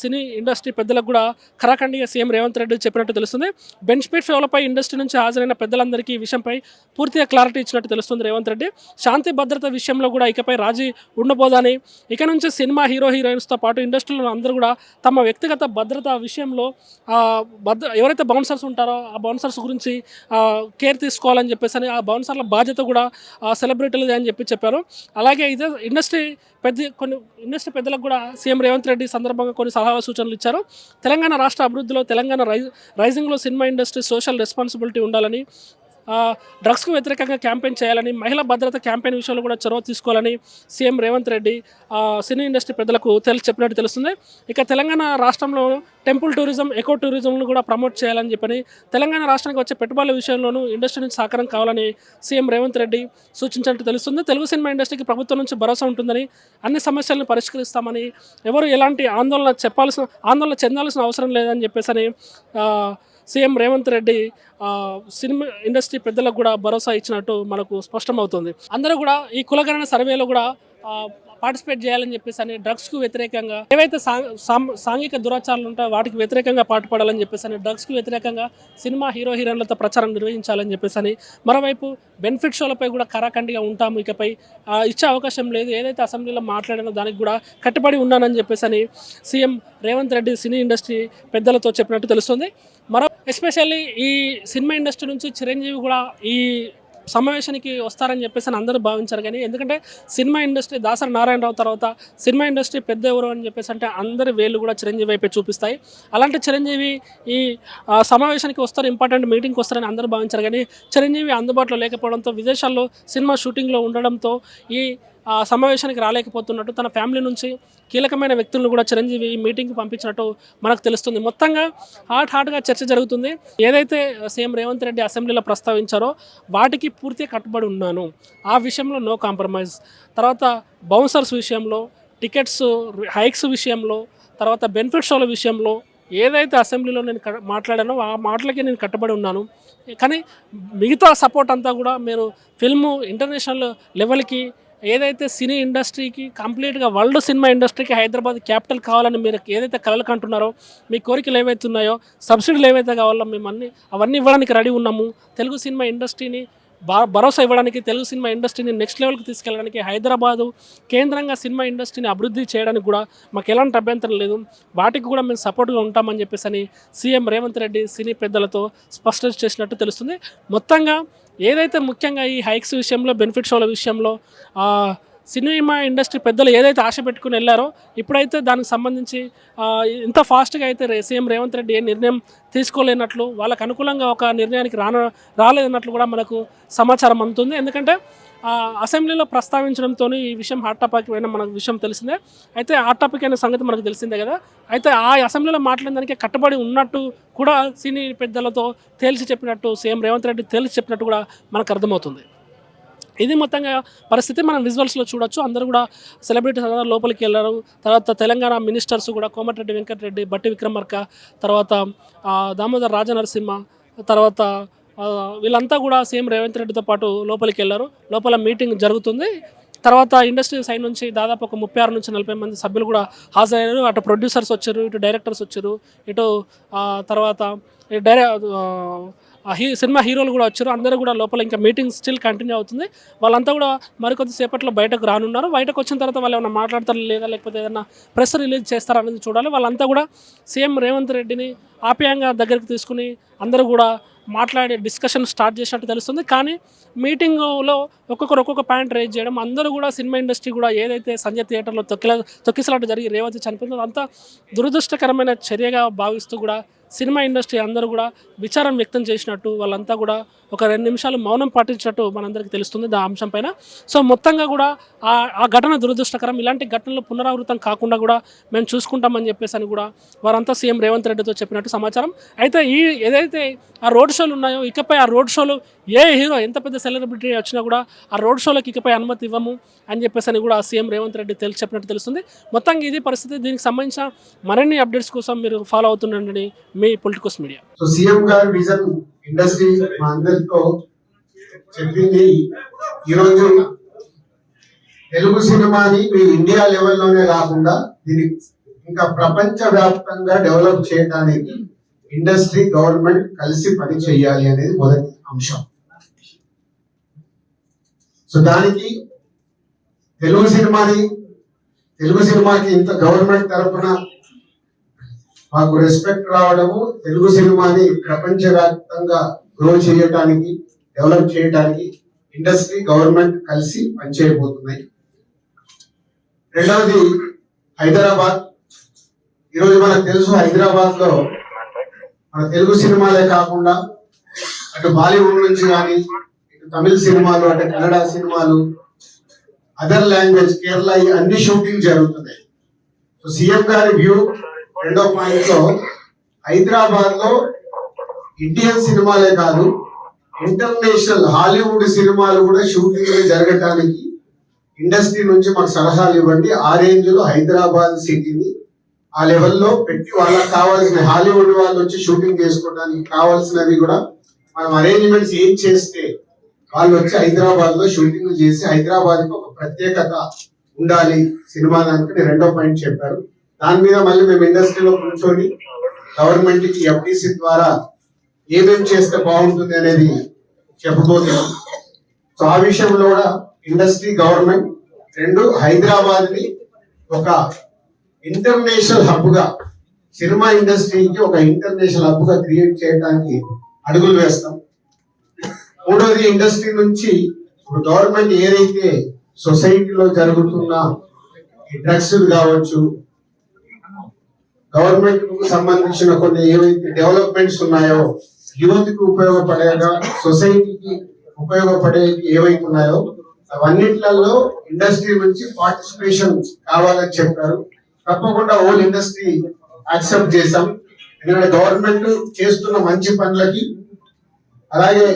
సినీ ఇండస్ట్రీ పెద్దలకు కూడా కరాఖండిగా సీఎం రేవంత్ రెడ్డి చెప్పినట్టు తెలుస్తుంది. బెనిఫిట్ ఫెవలపై ఇండస్ట్రీ నుంచి హాజరైన పెద్దలందరికీ ఈ విషయంపై పూర్తిగా క్లారిటీ ఇచ్చినట్టు తెలుస్తుంది రేవంత్ రెడ్డి. శాంతి భద్రత విషయంలో కూడా ఇకపై రాజీ ఉండబోదని ఇక నుంచి సినిమా హీరో హీరోయిన్స్తో పాటు ఇండస్ట్రీలో అందరూ కూడా తమ వ్యక్తిగత భద్రత విషయంలో భద్ర ఎవరైతే బౌన్సర్స్ ఉంటారో ఆ బౌన్సర్స్ గురించి కేర్ తీసుకోవాలని చెప్పేసి అని ఆ బౌన్సర్ల బాధ్యత కూడా సెలబ్రిటీలది అని చెప్పి చెప్పారు. అలాగే ఇదే ఇండస్ట్రీ పెద్ద కొన్ని ఇండస్ట్రీ పెద్దలకు కూడా సీఎం రేవంత్ రెడ్డి సందర్భంగా కొన్ని సలహా సూచనలు ఇచ్చారు. తెలంగాణ రాష్ట్ర అభివృద్ధిలో తెలంగాణ రై రైజింగ్లో సినిమా ఇండస్ట్రీ సోషల్ రెస్పాన్సిబిలిటీ ఉండాలని డ్రగ్స్కు వ్యతిరేకంగా క్యాంపెయిన్ చేయాలని మహిళా భద్రత క్యాంపెయిన్ విషయంలో కూడా చొరవ తీసుకోవాలని CM Revanth Reddy cine industry పెద్దలకు తెలిసి చెప్పినట్టు తెలుస్తుంది. ఇక తెలంగాణ రాష్ట్రంలో టెంపుల్ టూరిజం ఎకో టూరిజంను కూడా ప్రమోట్ చేయాలని చెప్పని తెలంగాణ రాష్ట్రానికి వచ్చే పెట్టుబడుల విషయంలోనూ ఇండస్ట్రీ నుంచి సహకారం కావాలని సీఎం రేవంత్ రెడ్డి సూచించినట్టు తెలుస్తుంది. తెలుగు సినిమా ఇండస్ట్రీకి ప్రభుత్వం నుంచి భరోసా ఉంటుందని అన్ని సమస్యలను పరిష్కరిస్తామని ఎవరు ఎలాంటి ఆందోళన చెప్పాల్సిన ఆందోళన చెందాల్సిన అవసరం లేదని చెప్పేసి అని CM Revanth Reddy cinema industry పెద్దలకు కూడా భరోసా ఇచ్చినట్టు మనకు స్పష్టమవుతుంది. అందరూ కూడా ఈ కులగణన సర్వేలో కూడా పార్టిసిపేట్ చేయాలని చెప్పేసి అని డ్రగ్స్కు వ్యతిరేకంగా ఏవైతే సాంగ్- సాం- సాంఘిక దురాచారాలు ఉంటాయో వాటికి వ్యతిరేకంగా పాటుపడాలని చెప్పేసి అని డ్రగ్స్కు వ్యతిరేకంగా సినిమా హీరో హీరోయిన్లతో ప్రచారం నిర్వహించాలని చెప్పేసి అని. మరోవైపు బెనిఫిట్ షోలపై కూడా కరాఖండిగా ఉంటాము ఇకపై. ఇచ్చే అవకాశం లేదు. ఏదైతే అసెంబ్లీలో మాట్లాడినో దానికి కూడా కట్టుబడి ఉన్నానని చెప్పేసి అని CM Revanth Reddy cine industry పెద్దలతో చెప్పినట్టు తెలుస్తుంది. మరో ఎస్పెషల్లీ ఈ సినిమా ఇండస్ట్రీ నుంచి చిరంజీవి కూడా ఈ సమావేశానికి వస్తారని చెప్పేసి అని అందరూ భావించారు కానీ ఎందుకంటే సినిమా ఇండస్ట్రీ దాసరి నారాయణరావు తర్వాత సినిమా ఇండస్ట్రీ పెద్ద ఎవరు అని చెప్పేసి అంటే అందరి వేలు కూడా చిరంజీవి వైపే చూపిస్తాయి. అలాంటి చిరంజీవి ఈ సమావేశానికి వస్తారు ఇంపార్టెంట్ మీటింగ్కి వస్తారని అందరూ భావించారు కానీ చిరంజీవి అందుబాటులో లేకపోవడంతో విదేశాల్లో సినిమా షూటింగ్లో ఉండడంతో ఈ ఆ, సమావేశానికి రాలేకపోతున్నట్టు తన ఫ్యామిలీ నుంచి కీలకమైన వ్యక్తులను కూడా చిరంజీవి ఈ మీటింగ్కి పంపించినట్టు మనకు తెలుస్తుంది. మొత్తంగా హాట్ హాట్గా చర్చ జరుగుతుంది. ఏదైతే సీఎం రేవంత్ రెడ్డి అసెంబ్లీలో ప్రస్తావించారో వాటికి పూర్తిగా కట్టుబడి ఉన్నాను. ఆ విషయంలో నో కాంప్రమైజ్. తర్వాత బౌన్సర్స్ విషయంలో టికెట్స్ హైక్స్ విషయంలో తర్వాత బెనిఫిట్ షోల విషయంలో ఏదైతే అసెంబ్లీలో నేను క- మాట్లాడానో ఆ మాటలకి నేను కట్టుబడి ఉన్నాను. కానీ మిగతా సపోర్ట్ అంతా కూడా మీరు ఫిల్ము ఇంటర్నేషనల్ లెవెల్కి ఏదైతే సినీ ఇండస్ట్రీకి కంప్లీట్గా వరల్డ్ సినిమా ఇండస్ట్రీకి హైదరాబాద్ క్యాపిటల్ కావాలని మీరు ఏదైతే కలలు కంటున్నారో మీ కోరికలు ఏవైతే ఉన్నాయో సబ్సిడీలు ఏవైతే కావాలో మేము అన్ని అవన్నీ ఇవ్వడానికి రెడీ ఉన్నాము. తెలుగు సినిమా ఇండస్ట్రీని భరోసా ఇవ్వడానికి తెలుగు సినిమా ఇండస్ట్రీని నెక్స్ట్ లెవెల్కి తీసుకెళ్ళడానికి హైదరాబాదు కేంద్రంగా సినిమా ఇండస్ట్రీని అభివృద్ధి చేయడానికి కూడా మాకు ఎలాంటి అభ్యంతరం లేదు. వాటికి కూడా మేము సపోర్ట్గా ఉంటామని చెప్పేసి అని సీఎం రేవంత్ రెడ్డి సినీ పెద్దలతో స్పష్టం చేసినట్టు తెలుస్తుంది. మొత్తంగా ఏదైతే ముఖ్యంగా ఈ హైక్స్ విషయంలో బెనిఫిట్ షోల విషయంలో సినిమా ఇండస్ట్రీ పెద్దలు ఏదైతే ఆశ పెట్టుకుని వెళ్ళారో ఇప్పుడైతే దానికి సంబంధించి ఇంత ఫాస్ట్గా అయితే సీఎం రేవంత్ రెడ్డి ఏ నిర్ణయం తీసుకోలేనట్లు వాళ్ళకు అనుకూలంగా ఒక నిర్ణయానికి రాన రాలేదన్నట్లు కూడా మనకు సమాచారం అందుతుంది. ఎందుకంటే ఆ, అసెంబ్లీలో ప్రస్తావించడంతో ఈ విషయం హాట్ టాపిక్ అయిన మనకు విషయం తెలిసిందే. అయితే హాట్ టాపిక్ అయిన సంగతి మనకు తెలిసిందే కదా. అయితే ఆ అసెంబ్లీలో మాట్లాడడానికి కట్టుబడి ఉన్నట్టు కూడా సినీ పెద్దలతో తేల్చి చెప్పినట్టు సీఎం రేవంత్ రెడ్డి తేల్చి చెప్పినట్టు కూడా మనకు అర్థమవుతుంది. ఇది మొత్తంగా పరిస్థితి మనం విజువల్స్లో చూడొచ్చు. అందరూ కూడా సెలబ్రిటీస్ అందరూ లోపలికి వెళ్ళారు. తర్వాత తెలంగాణ మినిస్టర్స్ కూడా కోమటిరెడ్డి వెంకటరెడ్డి బట్టి విక్రమార్క తర్వాత దామోదర్ రాజనరసింహ తర్వాత వీళ్ళంతా కూడా సీఎం రేవంత్ రెడ్డితో పాటు లోపలికి వెళ్ళారు. లోపల మీటింగ్ జరుగుతుంది. తర్వాత ఇండస్ట్రీ సైడ్ నుంచి దాదాపు ఒక ముప్పై ఆరు నుంచి నలభై మంది సభ్యులు కూడా హాజరయ్యారు. అటు ప్రొడ్యూసర్స్ వచ్చారు ఇటు డైరెక్టర్స్ వచ్చారు ఇటు తర్వాత డైరె ఆ, హీ సినిమా హీరోలు కూడా వచ్చారు. అందరూ కూడా లోపల ఇంకా మీటింగ్ స్టిల్ కంటిన్యూ అవుతుంది. వాళ్ళంతా కూడా మరికొద్ది సేపట్లో బయటకు రానున్నారు. బయటకు వచ్చిన తర్వాత వాళ్ళు ఏమైనా మాట్లాడతారు లేదా లేకపోతే ఏదైనా ప్రెస్ రిలీజ్ చేస్తారా అనేది చూడాలి. వాళ్ళంతా కూడా సీఎం రేవంత్ రెడ్డిని ఆప్యాయంగా దగ్గరికి తీసుకుని అందరూ కూడా మాట్లాడి డిస్కషన్ స్టార్ట్ చేసినట్టు తెలుస్తుంది. కానీ మీటింగ్లో ఒక్కొక్కరు ఒక్కొక్క పాయింట్ రేజ్ చేయడం అందరూ కూడా సినిమా ఇండస్ట్రీ కూడా ఏదైతే సంజయ్ థియేటర్లో తొక్కిల తొక్కిసలాట జరిగి రేవంత్ చనిపోయిందో అంతా దురదృష్టకరమైన చర్యగా భావిస్తూ కూడా సినిమా ఇండస్ట్రీ అందరూ కూడా విచారం వ్యక్తం చేసినట్టు వాళ్ళంతా కూడా ఒక రెండు నిమిషాలు మౌనం పాటించినట్టు మనందరికీ తెలుస్తుంది ఆ అంశం పైన. సో మొత్తంగా కూడా ఆ ఆ ఘటన దురదృష్టకరం. ఇలాంటి ఘటనలు పునరావృతం కాకుండా కూడా మేము చూసుకుంటామని చెప్పేసి అని కూడా వారంతా సీఎం రేవంత్ రెడ్డితో చెప్పినట్టు సమాచారం. అయితే ఈ ఏదైతే ఆ రోడ్ షోలు ఉన్నాయో ఇకపై ఆ రోడ్ షోలు ఏ హీరో ఎంత పెద్ద సెలబ్రిటీ వచ్చినా కూడా ఆ రోడ్ షోలకు ఇకపై అనుమతి ఇవ్వము అని చెప్పేసి అని కూడా సీఎం రేవంత్ రెడ్డి తెలిసి చెప్పినట్టు తెలుస్తుంది. మొత్తంగా ఇది పరిస్థితి. దీనికి సంబంధించిన మరిన్ని అప్డేట్స్ కోసం మీరు ఫాలో అవుతుండండి మీ పొలిటికల్స్ మీడియా సో సీఎం గారి విజన్ ఇండస్ట్రీ మా అందరితో చెప్పింది ఈరోజు తెలుగు సినిమాని మీ ఇండియా లెవెల్లోనే కాకుండా దీన్ని ఇంకా ప్రపంచ వ్యాప్తంగా డెవలప్ చేయడానికి ఇండస్ట్రీ గవర్నమెంట్ కలిసి పని చేయాలి అనేది మొదటి అంశం. సో దానికి తెలుగు సినిమాని తెలుగు సినిమాకి ఇంత గవర్నమెంట్ తరఫున మాకు రెస్పెక్ట్ రావడము తెలుగు సినిమాని ప్రపంచవ్యాప్తంగా గ్రో చేయటానికి డెవలప్ చేయడానికి ఇండస్ట్రీ గవర్నమెంట్ కలిసి పనిచేయబోతున్నాయి. రెండవది హైదరాబాద్. ఈరోజు మనకు తెలుసు హైదరాబాద్లో మన తెలుగు సినిమాలే కాకుండా అటు బాలీవుడ్ నుంచి కానీ తమిళ సినిమాలు అంటే కన్నడ సినిమాలు అదర్ లాంగ్వేజ్ కేరళ ఈ అన్ని షూటింగ్ జరుగుతున్నాయి. సో సీఎం గారి వ్యూ రెండో పాయింట్లో హైదరాబాద్లో ఇండియన్ సినిమాలే కాదు ఇంటర్నేషనల్ హాలీవుడ్ సినిమాలు కూడా షూటింగ్ జరగటానికి ఇండస్ట్రీ నుంచి మాకు సలహాలు ఇవ్వండి. ఆ రేంజ్లో హైదరాబాద్ సిటీని ఆ లెవెల్లో పెట్టి వాళ్ళకి కావాల్సిన హాలీవుడ్ వాళ్ళు వచ్చి షూటింగ్ చేసుకోవడానికి కావాల్సినవి కూడా మనం అరేంజ్మెంట్స్ ఏం చేస్తే వాళ్ళు వచ్చి హైదరాబాద్లో షూటింగ్ చేసి హైదరాబాద్కి ఒక ప్రత్యేకత ఉండాలి సినిమా దానికి రెండో పాయింట్ చెప్పారు. దాని మీద మళ్ళీ మేము ఇండస్ట్రీలో కూర్చొని గవర్నమెంట్కి ఎఫ్డిసి ద్వారా ఏమేమి చేస్తే బాగుంటుంది అనేది చెప్పబోతున్నాం సో ఆ విషయంలో కూడా ఇండస్ట్రీ గవర్నమెంట్ రెండు హైదరాబాద్ని ఒక ఇంటర్నేషనల్ హబ్గా సినిమా ఇండస్ట్రీకి ఒక ఇంటర్నేషనల్ హబ్గా క్రియేట్ చేయడానికి అడుగులు వేస్తాం. మూడోది ఇండస్ట్రీ నుంచి ఇప్పుడు గవర్నమెంట్ ఏదైతే సొసైటీలో జరుగుతున్న ఈ డ్రగ్స్ కావచ్చు గవర్నమెంట్కు సంబంధించిన కొన్ని ఏవైతే డెవలప్మెంట్స్ ఉన్నాయో యూత్కి ఉపయోగపడేగా సొసైటీకి ఉపయోగపడే ఏవైతే ఉన్నాయో అవన్నిట్లలో ఇండస్ట్రీ నుంచి పార్టిసిపేషన్ కావాలని చెప్పారు. తప్పకుండా ఓల్ ఇండస్ట్రీ యాక్సెప్ట్ చేశాం. ఎందుకంటే గవర్నమెంట్ చేస్తున్న మంచి పనులకి అలాగే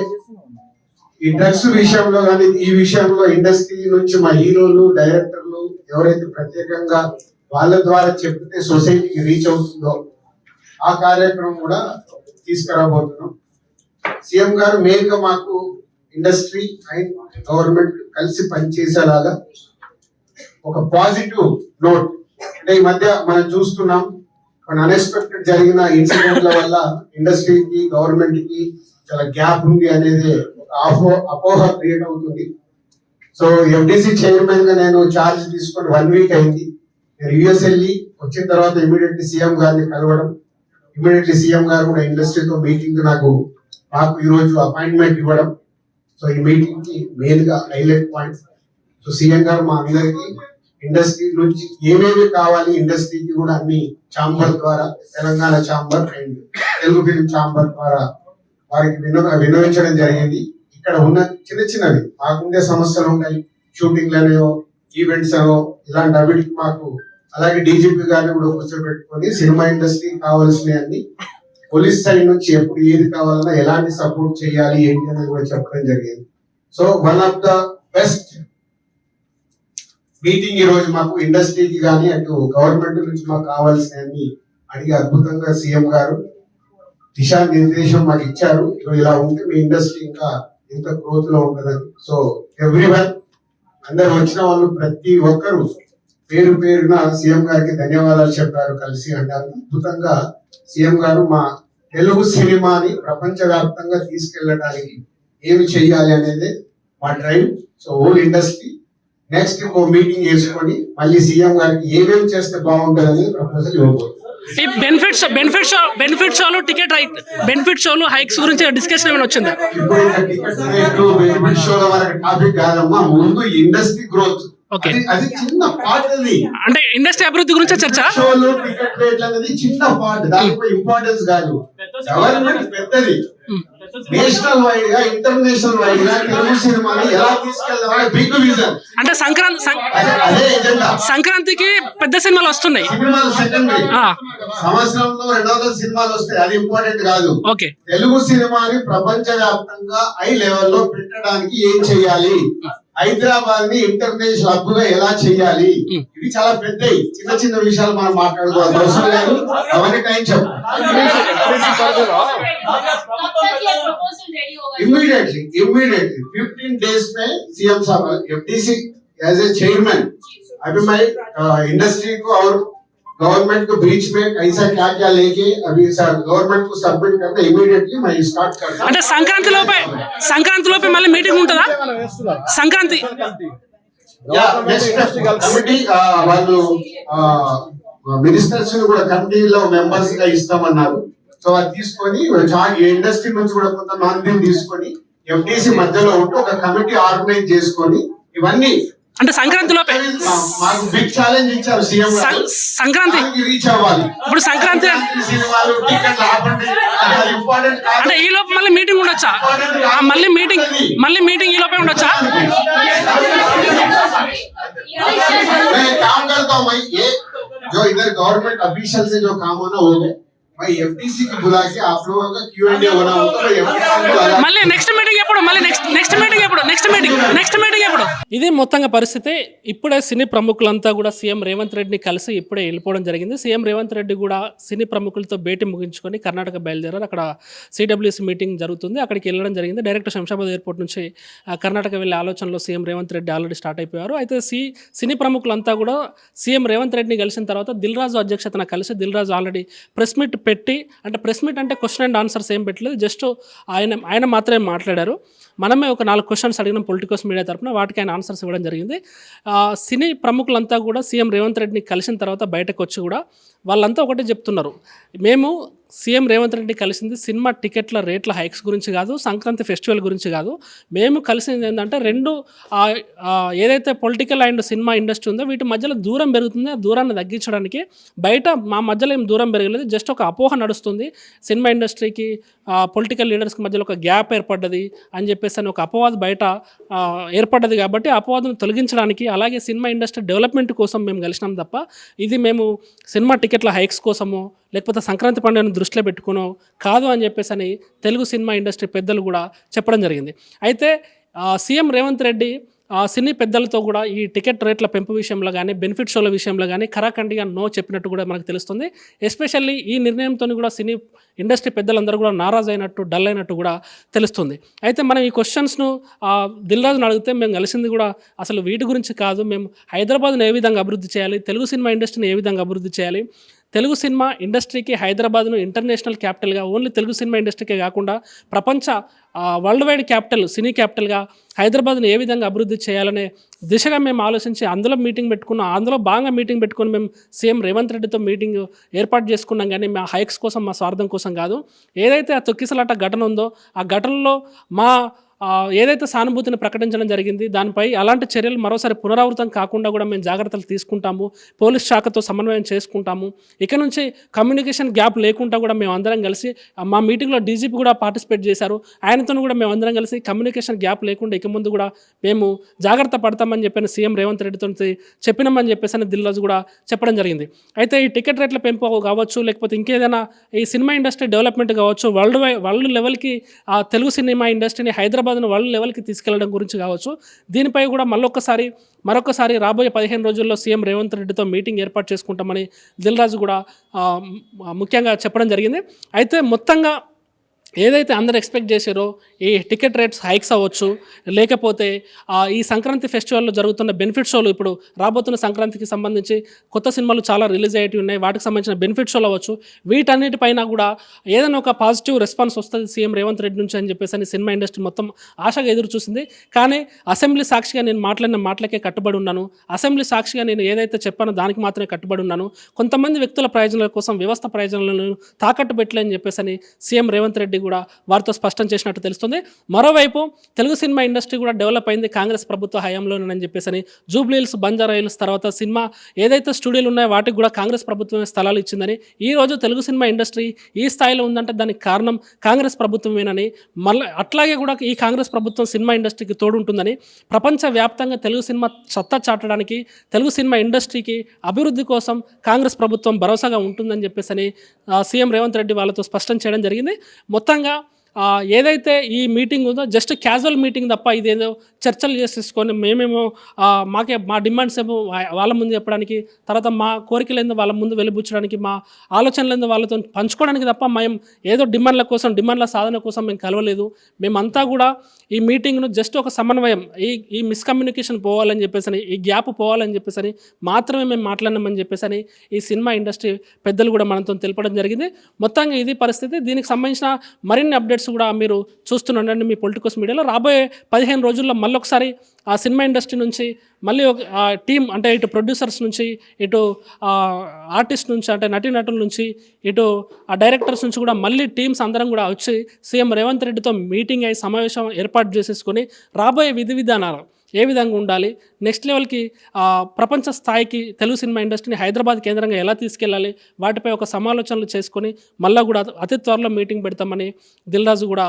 ఈ డ్రగ్స్ విషయంలో కానీ ఈ విషయంలో ఇండస్ట్రీ నుంచి మా హీరోలు డైరెక్టర్లు ఎవరైతే ప్రత్యేకంగా వాళ్ళ ద్వారా చెప్తే సొసైటీకి రీచ్ అవుతుందో ఆ కార్యక్రమం కూడా తీసుకురాబోతున్నాం. సీఎం గారు మెయిన్గా మాకు ఇండస్ట్రీ అండ్ గవర్నమెంట్ కలిసి పనిచేసేలాగా ఒక పాజిటివ్ నోట్ అంటే ఈ మధ్య మనం చూస్తున్నాం కొన్ని అన్ఎక్స్పెక్టెడ్ జరిగిన ఇన్సిడెంట్ల వల్ల ఇండస్ట్రీకి గవర్నమెంట్కి చాలా గ్యాప్ ఉంది అనేది అపోహ క్రియేట్ అవుతుంది. సో ఎండిసి చైర్మన్గా నేను ఛార్జ్ తీసుకొని వన్ వీక్ అయింది. నేను యుఎస్ వెళ్ళి వచ్చిన తర్వాత ఇమీడియట్లీ సీఎం గారిని కలవడం. ఇమీడియట్లీ సీఎం గారు కూడా ఇండస్ట్రీతో మీటింగ్ నాకు నాకు ఈ రోజు అపాయింట్మెంట్ ఇవ్వడం. సో ఈ మీటింగ్కి మెయిన్గా హైలైట్ పాయింట్ సో సీఎం గారు మా అందరికి ఇండస్ట్రీ నుంచి ఏమేమి కావాలి ఇండస్ట్రీకి కూడా అన్ని ఛాంబర్ ద్వారా Telangana chamber and Telugu film chamber ద్వారా వారికి వినో వినవించడం జరిగింది. ఇక్కడ ఉన్న చిన్న చిన్నవి మాకుండే సమస్యలు ఉన్నాయి షూటింగ్లు లనో ఈవెంట్స్ అనో ఇలాంటి అవిటికి మాకు అలాగే డీజీపీ గారిని కూడా కూర్చోబెట్టుకొని సినిమా ఇండస్ట్రీ కావాల్సినవి అన్ని పోలీస్ సైడ్ నుంచి ఎప్పుడు ఏది కావాలన్నా ఎలాంటి సపోర్ట్ చేయాలి ఏంటి అనేది కూడా చెప్పడం జరిగింది. So one of the best meeting ఈ రోజు మాకు ఇండస్ట్రీకి కానీ అటు గవర్నమెంట్ నుంచి మాకు కావాల్సినవన్నీ అడిగి అద్భుతంగా సీఎం గారు దిశా నిర్దేశం మాకు ఇచ్చారు. ఇలా ఉంటే మీ ఇండస్ట్రీ ఇంకా ఇంత గ్రోత్లో ఉంటుందని సో ఎవ్రీ వన్ అందరు వచ్చిన వాళ్ళు ప్రతి ఒక్కరు పేరు పేరున సీఎం గారికి ధన్యవాదాలు చెప్పారు కలిసి. అంటే అద్భుతంగా సీఎం గారు మా తెలుగు సినిమాని ప్రపంచవ్యాప్తంగా తీసుకెళ్ళడానికి ఏమి చెయ్యాలి అనేది మా drive. So whole industry next ఇంకో మీటింగ్ చేసుకొని మళ్ళీ సీఎం గారికి ఏమేమి చేస్తే బాగుంటుంది అనేది ప్రపోజల్ ఇవ్వబోతుంది ఈ బెనిఫిట్స్ బెనిఫిట్ షో బెనిఫిట్ షోలు టికెట్ రైట్ బెనిఫిట్ షోలు హైక్స్ గురించి డిస్కషన్ ఏమైనా వచ్చిందా? బెనిఫిట్ ముందు ఇండస్ట్రీ గ్రోత్ Okay. అది చిన్న పార్ట్ అది అంటే ఇండస్ట్రీ అభివృద్ధి గురించే చర్చ? షోలు టికెట్ రేట్లు అనేది చిన్న పార్ట్ దానిపై ఇంపార్టెన్స్ కాదు. పెద్దది. నేషనల్ వైడ్గా ఇంటర్నేషనల్ వైడ్గా తెలుగు సినిమాని ఎలా బిగ్ విజన్ అంటే సంక్రాంతి అదే ఎజెండా సంక్రాంతికి పెద్ద సినిమాలు వస్తున్నాయి. సినిమాలు సెకండరీ. సంవత్సరంలో రెండు వందల సినిమాలు వస్తాయి. అది ఇంపార్టెంట్ కాదు. ఓకే. తెలుగు సినిమాని ప్రపంచ వ్యాప్తంగా హై లెవెల్లో పెట్టడానికి ఏం చేయాలి? హైదరాబాద్ ని ఇంటర్నేషనల్ హబ్ గా ఎలా చేయాలి Hmm. ఇవి చాలా పెద్దవి చిన్న చిన్న విషయాలు మనం మాట్లాడుకోవాలి అవసరం లేదు అవన్నీ టైం చెప్పు कब तक ये प्रपोजल रेडी होगा इमीडिएटली इमीडिएटली 15 डेज में सीएम साहब एफडीसी एज ए चेयरमैन अभी मैं इंडस्ट्री को और गवर्नमेंट को बीच में कैसा क्या क्या लेके अभी गवर्नमेंट को सबमिट करना इमीडिएटली मैं स्टार्ट करता అంటే సంక్రాంతి లోపే సంక్రాంతి లోపే మళ్ళీ మీటింగ్ ఉంటుందా సంక్రాంతి నెక్స్ట్ కమిటీ వాళ్ళు మినిస్టర్స్ కూడా కమిటీలో మెంబర్స్ గా ఇస్తామన్నారు సో అది తీసుకొని ఇండస్ట్రీ నుంచి కూడా కొంత నాన్ తీసుకొని ఎఫ్డిసి మధ్యలో ఉంటూ ఒక కమిటీ ఆర్గనైజ్ చేసుకొని ఇవన్నీ అంటే సంక్రాంతి లోపే మా- మాకు బిగ్ ఛాలెంజ్ ఇచ్చారు సీఎం గారు సం- సంక్రాంతి రీచ్ అవ్వాలి ఇప్పుడు సంక్రాంతి సినిమాలు టికెట్లు ఆపండి అది ఇంపార్టెంట్ అంటే ఈ లోపు మళ్ళీ మీటింగ్ ఉండొచ్చా ఆ, మళ్ళీ మీటింగ్ మళ్ళీ మీటింగ్ ఈ లోపే ఉండొచ్చా मैं काम करता हूँ भाई ये जो इधर गवर्नमेंट ऑफिशियल से जो काम होना हो गए भाई एफटीसी की बुला के आप लोगों का क्यू एंड ए होना होता है एफटीसी को నెక్స్ట్ ఎప్పుడు మళ్ళీ నెక్స్ట్ నెక్స్ట్ మీటింగ్ ఎప్పుడు నెక్స్ట్ మీటింగ్ నెక్స్ట్ మీటింగ్ ఎప్పుడు ఇది మొత్తంగా పరిస్థితి ఇప్పుడే సినీ ప్రముఖులంతా కూడా సీఎం రేవంత్ రెడ్డిని కలిసి ఇప్పుడే వెళ్ళిపోవడం జరిగింది. సీఎం రేవంత్ రెడ్డి కూడా సినీ ప్రముఖులతో భేటీ ముగించుకొని కర్ణాటక బయలుదేరారు. అక్కడ సిడబ్ల్యూసీ మీటింగ్ జరుగుతుంది. అక్కడికి వెళ్ళడం జరిగింది. డైరెక్ట్ శంషాబాద్ ఎయిర్పోర్ట్ నుంచి కర్ణాటక వెళ్ళే ఆలోచనలో CM Revanth Reddy already start అయిపోయారు. అయితే సి సినీ ప్రముఖులంతా కూడా సీఎం రేవంత్ రెడ్డిని కలిసిన తర్వాత దిల్ రాజు అధ్యక్షతన కలిసి Dil Raju already press meet పెట్టి అంటే ప్రెస్ మీట్ అంటే క్వశ్చన్ అండ్ ఆన్సర్స్ ఏం పెట్టలేదు. జస్ట్ ఆయన ఆయన మాత్రమే మాట్లాడారు. మనమే ఒక నాలుగు క్వశ్చన్స్ అడిగిన పొలిటికల్స్ మీడియా తరపున వాటికి ఆయన ఆన్సర్స్ ఇవ్వడం జరిగింది. సినీ ప్రముఖులంతా కూడా సీఎం రేవంత్ రెడ్డిని కలిసిన తర్వాత బయటకు వచ్చి కూడా వాళ్ళంతా ఒకటే చెప్తున్నారు. మేము సీఎం రేవంత్ రెడ్డి కలిసింది సినిమా టికెట్ల రేట్ల హైక్స్ గురించి కాదు సంక్రాంతి ఫెస్టివల్ గురించి కాదు. మేము కలిసింది ఏంటంటే రెండు ఏదైతే పొలిటికల్ అండ్ సినిమా ఇండస్ట్రీ ఉందో వీటి మధ్యలో దూరం పెరుగుతుంది. ఆ దూరాన్ని తగ్గించడానికి బయట మా మధ్యలో ఏం దూరం పెరగలేదు. జస్ట్ ఒక అపోహ నడుస్తుంది. సినిమా ఇండస్ట్రీకి పొలిటికల్ లీడర్స్కి మధ్యలో ఒక గ్యాప్ ఏర్పడ్డది అని చెప్పేసి అని ఒక అపవాదం బయట ఏర్పడ్డది కాబట్టి అపవాదం తొలగించడానికి అలాగే సినిమా ఇండస్ట్రీ డెవలప్మెంట్ కోసం మేము కలిసినాం తప్ప ఇది మేము సినిమా టికెట్ల హైక్స్ కోసము లేకపోతే సంక్రాంతి పండుగను దృష్టిలో పెట్టుకునో కాదు అని చెప్పేసి అని తెలుగు సినిమా ఇండస్ట్రీ పెద్దలు కూడా చెప్పడం జరిగింది. అయితే సీఎం రేవంత్ రెడ్డి ఆ సినీ పెద్దలతో కూడా ఈ టికెట్ రేట్ల పెంపు విషయంలో కానీ బెనిఫిట్ షోల విషయంలో కానీ ఖరాఖండిగా నో చెప్పినట్టు కూడా మనకు తెలుస్తుంది. ఎస్పెషల్లీ ఈ నిర్ణయంతో కూడా సినీ ఇండస్ట్రీ పెద్దలందరూ కూడా నారాజ్ అయినట్టు డల్ అయినట్టు కూడా తెలుస్తుంది. అయితే మనం ఈ క్వశ్చన్స్ను దిల్రాజును అడిగితే మేము కలిసింది కూడా అసలు వీటి గురించి కాదు. మేము హైదరాబాద్ను ఏ విధంగా అభివృద్ధి చేయాలి? తెలుగు సినిమా ఇండస్ట్రీని ఏ విధంగా అభివృద్ధి చేయాలి? తెలుగు సినిమా ఇండస్ట్రీకి హైదరాబాద్ను ఇంటర్నేషనల్ క్యాపిటల్గా ఓన్లీ తెలుగు సినిమా ఇండస్ట్రీకే కాకుండా ప్రపంచ వరల్డ్ వైడ్ క్యాపిటల్ సినీ క్యాపిటల్గా హైదరాబాద్ను ఏ విధంగా అభివృద్ధి చేయాలనే దిశగా మేము ఆలోచించి అందులో మీటింగ్ పెట్టుకున్నాం. అందులో బాగా మీటింగ్ పెట్టుకుని మేము సీఎం రేవంత్ రెడ్డితో మీటింగ్ ఏర్పాటు చేసుకున్నాం కానీ మా హైక్స్ కోసం మా స్వార్థం కోసం కాదు. ఏదైతే ఆ తొక్కిసలాట ఘటన ఉందో ఆ ఘటనలో మా ఏదైతే సానుభూతిని ప్రకటించడం జరిగింది దానిపై అలాంటి చర్యలు మరోసారి పునరావృతం కాకుండా కూడా మేము జాగ్రత్తలు తీసుకుంటాము పోలీస్ శాఖతో సమన్వయం చేసుకుంటాము. ఇక నుంచి కమ్యూనికేషన్ గ్యాప్ లేకుండా కూడా మేము అందరం కలిసి మా మీటింగ్లో డీజీపీ కూడా పార్టిసిపేట్ చేశారు. ఆయనతో కూడా మేము అందరం కలిసి కమ్యూనికేషన్ గ్యాప్ లేకుండా ఇక ముందు కూడా మేము జాగ్రత్త పడతామని చెప్పిన సీఎం రేవంత్ రెడ్డితో చెప్పినామని చెప్పేసి అని దిల్రాజు కూడా చెప్పడం జరిగింది. అయితే ఈ టికెట్ రేట్ల పెంపు కావచ్చు లేకపోతే ఇంకేదైనా ఈ సినిమా ఇండస్ట్రీ డెవలప్మెంట్ కావచ్చు వరల్డ్ వై వరల్డ్ లెవెల్కి ఆ తెలుగు సినిమా ఇండస్ట్రీని హైదరాబాద్ను వరల్డ్ లెవెల్కి తీసుకెళ్ళడం గురించి కావచ్చు. దీనిపై కూడా మళ్ళొక్కసారి మరొకసారి రాబోయే పదిహేను రోజుల్లో సీఎం రేవంత్ రెడ్డితో మీటింగ్ ఏర్పాటు చేసుకుంటామని దిల్రాజు కూడా ముఖ్యంగా చెప్పడం జరిగింది. అయితే మొత్తంగా ఏదైతే అందరు ఎక్స్పెక్ట్ చేశారో ఈ టికెట్ రేట్స్ హైక్స్ అవ్వచ్చు లేకపోతే ఈ సంక్రాంతి ఫెస్టివల్లో జరుగుతున్న బెనిఫిట్ షోలు ఇప్పుడు రాబోతున్న సంక్రాంతికి సంబంధించి కొత్త సినిమాలు చాలా రిలీజ్ అయ్యేవి ఉన్నాయి. వాటికి సంబంధించిన బెనిఫిట్ షోలు అవ్వచ్చు. వీటన్నిటిపైన కూడా ఏదైనా ఒక పాజిటివ్ రెస్పాన్స్ వస్తుంది సీఎం రేవంత్ రెడ్డి నుంచి అని చెప్పేసి అని సినిమా ఇండస్ట్రీ మొత్తం ఆశగా ఎదురు చూసింది. కానీ అసెంబ్లీ సాక్షిగా నేను మాట్లాడిన మాటలకే కట్టుబడి ఉన్నాను. అసెంబ్లీ సాక్షిగా నేను ఏదైతే చెప్పానో దానికి మాత్రమే కట్టుబడి ఉన్నాను. కొంతమంది వ్యక్తుల ప్రయోజనాల కోసం వ్యవస్థ ప్రయోజనాలను తాకట్టు పెట్టలేని చెప్పేసి అని సీఎం రేవంత్ రెడ్డి కూడా వారితో స్పష్టం చేసినట్టు తెలుస్తుంది. మరోవైపు తెలుగు సినిమా ఇండస్ట్రీ కూడా డెవలప్ అయింది కాంగ్రెస్ ప్రభుత్వ హయాంలోనని చెప్పేసి అని జూబ్లీ బంజారా హిల్స్ తర్వాత సినిమా ఏదైతే స్టూడియోలు ఉన్నాయో వాటికి కూడా కాంగ్రెస్ ప్రభుత్వమే స్థలాలు ఇచ్చిందని ఈ రోజు తెలుగు సినిమా ఇండస్ట్రీ ఈ స్థాయిలో ఉందంటే దానికి కారణం కాంగ్రెస్ ప్రభుత్వమేనని మళ్ళీ అట్లాగే కూడా ఈ కాంగ్రెస్ ప్రభుత్వం సినిమా ఇండస్ట్రీకి తోడుంటుందని ప్రపంచవ్యాప్తంగా తెలుగు సినిమా సత్తా చాటడానికి తెలుగు సినిమా ఇండస్ట్రీకి అభివృద్ధి కోసం కాంగ్రెస్ ప్రభుత్వం భరోసాగా ఉంటుందని చెప్పేసి అని సీఎం రేవంత్ రెడ్డి వాళ్ళతో స్పష్టం చేయడం జరిగింది. మొత్తం మొత్తంగా ఏదైతే ఈ మీటింగ్ ఉందో జస్ట్ క్యాజువల్ మీటింగ్ తప్ప ఇదేదో చర్చలు చేసేసుకొని మేమేమో మాకే మా డిమాండ్స్ ఏమో వాళ్ళ ముందు చెప్పడానికి తర్వాత మా కోరికలు ఏందో వాళ్ళ ముందు వెలిబుచ్చడానికి మా ఆలోచనలు ఏందో వాళ్ళతో పంచుకోవడానికి తప్ప మేము ఏదో డిమాండ్ల కోసం డిమాండ్ల సాధన కోసం మేము కలవలేదు. మేమంతా కూడా ఈ మీటింగ్ను జస్ట్ ఒక సమన్వయం ఈ ఈ మిస్కమ్యూనికేషన్ పోవాలని చెప్పేసి అని, ఈ గ్యాప్ పోవాలని చెప్పేసి అని మాత్రమే మేము మాట్లాడినామని చెప్పేసి అని ఈ సినిమా ఇండస్ట్రీ పెద్దలు కూడా మనతో తెలపడం జరిగింది. మొత్తంగా ఇది పరిస్థితి. దీనికి సంబంధించిన మరిన్ని అప్డేట్స్ కూడా మీరు చూస్తుండండి మీ పొలిటికల్స్ మీడియాలో. రాబోయే పదిహేను రోజుల్లో మళ్ళొకసారి ఆ సినిమా ఇండస్ట్రీ నుంచి మళ్ళీ ఒక టీం అంటే ఇటు ప్రొడ్యూసర్స్ నుంచి ఇటు ఆర్టిస్ట్ నుంచి అంటే నటీనటుల నుంచి ఇటు ఆ డైరెక్టర్స్ నుంచి కూడా మళ్ళీ టీమ్స్ అందరం కూడా వచ్చి సీఎం రేవంత్ రెడ్డితో మీటింగ్ అయ్యి సమావేశం ఏర్పాటు చేసేసుకొని రాబోయే విధి విధానాలు ఏ విధంగా ఉండాలి నెక్స్ట్ లెవెల్కి ప్రపంచ స్థాయికి తెలుగు సినిమా ఇండస్ట్రీని హైదరాబాద్ కేంద్రంగా ఎలా తీసుకెళ్ళాలి వాటిపై ఒక సమాలోచనలు చేసుకొని మళ్ళీ కూడా అతి త్వరలో మీటింగ్ పెడతామని దిల్రాజు కూడా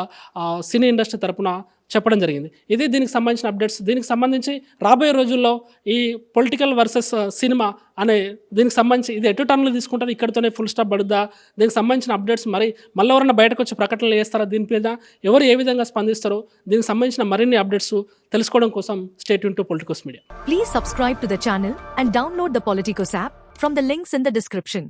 సినీ ఇండస్ట్రీ తరపున చెప్పడం జరిగింది. ఇది దీనికి సంబంధించిన అప్డేట్స్. దీనికి సంబంధించి రాబోయే రోజుల్లో ఈ పొలిటికల్ వర్సెస్ సినిమా అనే దీనికి సంబంధించి ఇది ఎటు టర్న్లు తీసుకుంటుంది ఇక్కడితోనే ఫుల్ స్టాప్ పడుద్దా? దీనికి సంబంధించిన అప్డేట్స్ మరి మళ్ళీ ఎవరైనా బయటకు వచ్చి ప్రకటనలు చేస్తారా? దీని మీద ఎవరు ఏ విధంగా స్పందిస్తారో దీనికి సంబంధించిన మరిన్ని అప్డేట్స్ తెలుసుకోవడం కోసం state to Politicos media please subscribe to the channel and download the Politicos app from the links in the description